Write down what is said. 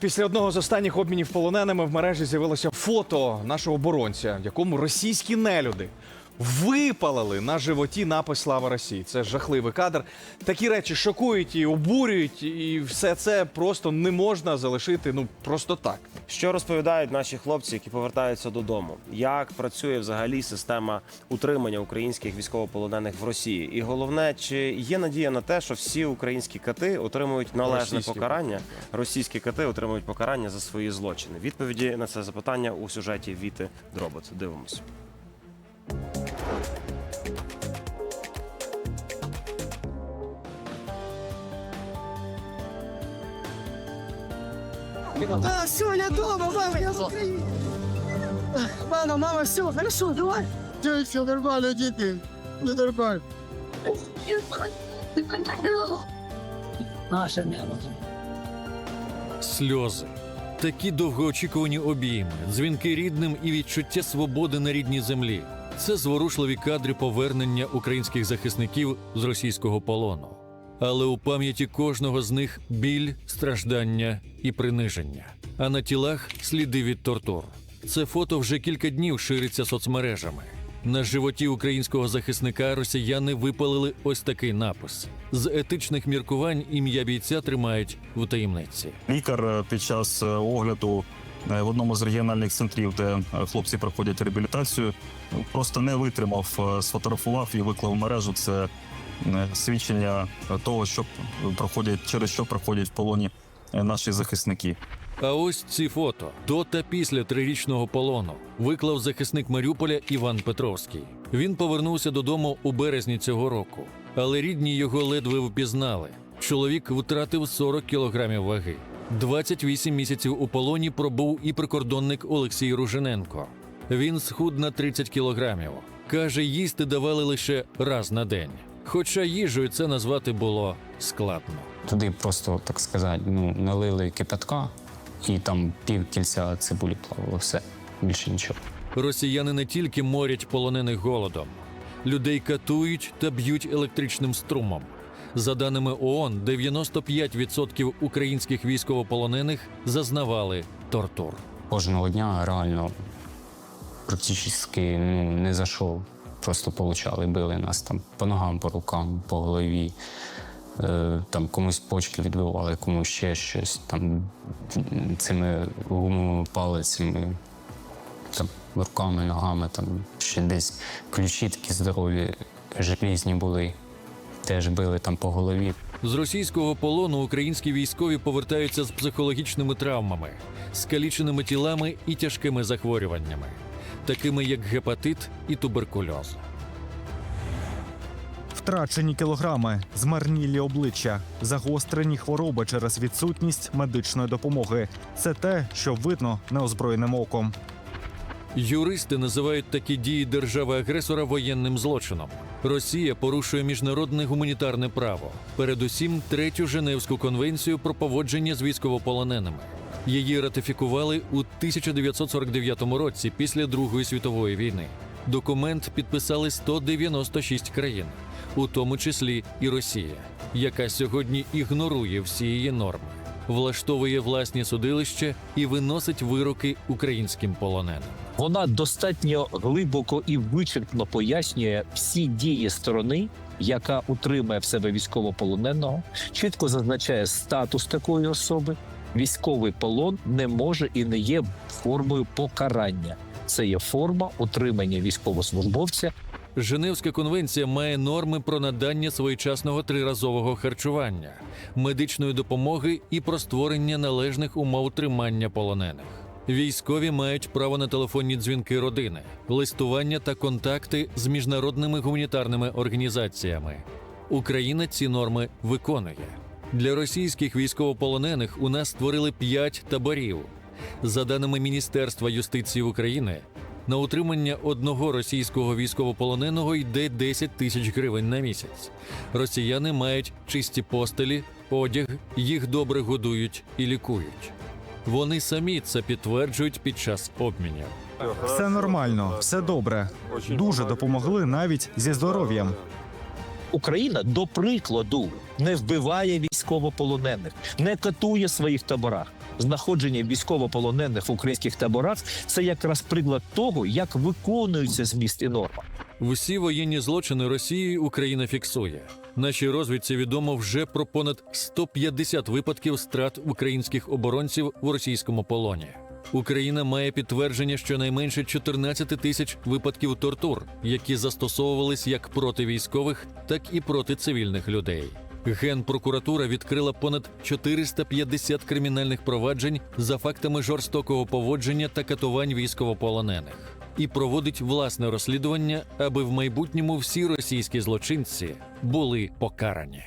Після одного з останніх обмінів полоненими в мережі з'явилося фото нашого оборонця, в якому російські нелюди випалили на животі напис Слава Росії. Це жахливий кадр. Такі речі шокують і обурюють, і все це просто не можна залишити ну просто так. Що розповідають наші хлопці, які повертаються додому? Як працює взагалі система утримання українських військовополонених в Росії? І головне, чи є надія на те, що всі українські кати отримують належне Російські. покарання? Російські кати отримують покарання за свої злочини. Відповіді на це запитання у сюжеті Віти Дробот. Дивимось. А, все, я дома, мама, я в Украине. Мама, мама, все, хорошо, давай. Все, все нормально, дети. Ну, нормально. Наша мама. Сльози. Такі довгоочікувані обійми, дзвінки рідним і відчуття свободи на рідній землі. Це зворушливі кадри повернення українських захисників з російського полону. Але у пам'яті кожного з них біль, страждання і приниження. А на тілах сліди від тортур. Це фото вже кілька днів шириться соцмережами. На животі українського захисника росіяни випалили ось такий напис: з етичних міркувань ім'я бійця тримають в таємниці. Лікар е, під час е, огляду е, в одному з регіональних центрів, де хлопці проходять реабілітацію, просто не витримав, сфотографував і виклав в мережу. Це свідчення того, що проходять через що проходять в полоні е, наші захисники. А ось ці фото до та після трирічного полону виклав захисник Маріуполя Іван Петровський. Він повернувся додому у березні цього року, але рідні його ледве впізнали. Чоловік втратив 40 кілограмів ваги. 28 місяців у полоні пробув і прикордонник Олексій Ружиненко. Він схуд на 30 кілограмів. Каже, їсти давали лише раз на день. Хоча їжею це назвати було складно. Туди просто, так сказати, ну, налили кипятка, і там пів кільця цибулі плавало, все, більше нічого. Росіяни не тільки морять полонених голодом, людей катують та б'ють електричним струмом. За даними ООН, 95% українських військовополонених зазнавали тортур. Кожного дня реально практично ну, не зайшов. Просто получали, били нас там по ногам, по рукам, по голові. Е, там комусь почки відбивали, комусь ще щось. Там цими гумовими палицями, там, руками, ногами, там ще десь ключі такі здорові, желізні були. Теж били там по голові. З російського полону українські військові повертаються з психологічними травмами, скаліченими тілами і тяжкими захворюваннями, такими як гепатит і туберкульоз. Втрачені кілограми, змарнілі обличчя, загострені хвороби через відсутність медичної допомоги. Це те, що видно неозброєним оком. Юристи називають такі дії держави-агресора воєнним злочином. Росія порушує міжнародне гуманітарне право, передусім третю Женевську конвенцію про поводження з військовополоненими. Її ратифікували у 1949 році після Другої світової війни. Документ підписали 196 країн, у тому числі і Росія, яка сьогодні ігнорує всі її норми, влаштовує власні судилища і виносить вироки українським полоненим. Вона достатньо глибоко і вичерпно пояснює всі дії сторони, яка утримує в себе військовополоненого, чітко зазначає статус такої особи. Військовий полон не може і не є формою покарання. Це є форма утримання військовослужбовця Женевська конвенція має норми про надання своєчасного триразового харчування, медичної допомоги і про створення належних умов тримання полонених. Військові мають право на телефонні дзвінки родини, листування та контакти з міжнародними гуманітарними організаціями. Україна ці норми виконує. Для російських військовополонених у нас створили п'ять таборів. За даними Міністерства юстиції України, на утримання одного російського військовополоненого йде 10 тисяч гривень на місяць. Росіяни мають чисті постелі, одяг, їх добре годують і лікують. Вони самі це підтверджують під час обмінів. Все нормально, все добре. Дуже допомогли навіть зі здоров'ям. Україна, до прикладу, не вбиває військовополонених, не катує своїх таборах. Знаходження військовополонених в українських таборах це якраз приклад того, як виконуються зміст і норма. Всі воєнні злочини Росії Україна фіксує. Нашій розвідці відомо вже про понад 150 випадків страт українських оборонців в російському полоні. Україна має підтвердження щонайменше 14 тисяч випадків тортур, які застосовувались як проти військових, так і проти цивільних людей. Генпрокуратура відкрила понад 450 кримінальних проваджень за фактами жорстокого поводження та катувань військовополонених і проводить власне розслідування, аби в майбутньому всі російські злочинці були покарані.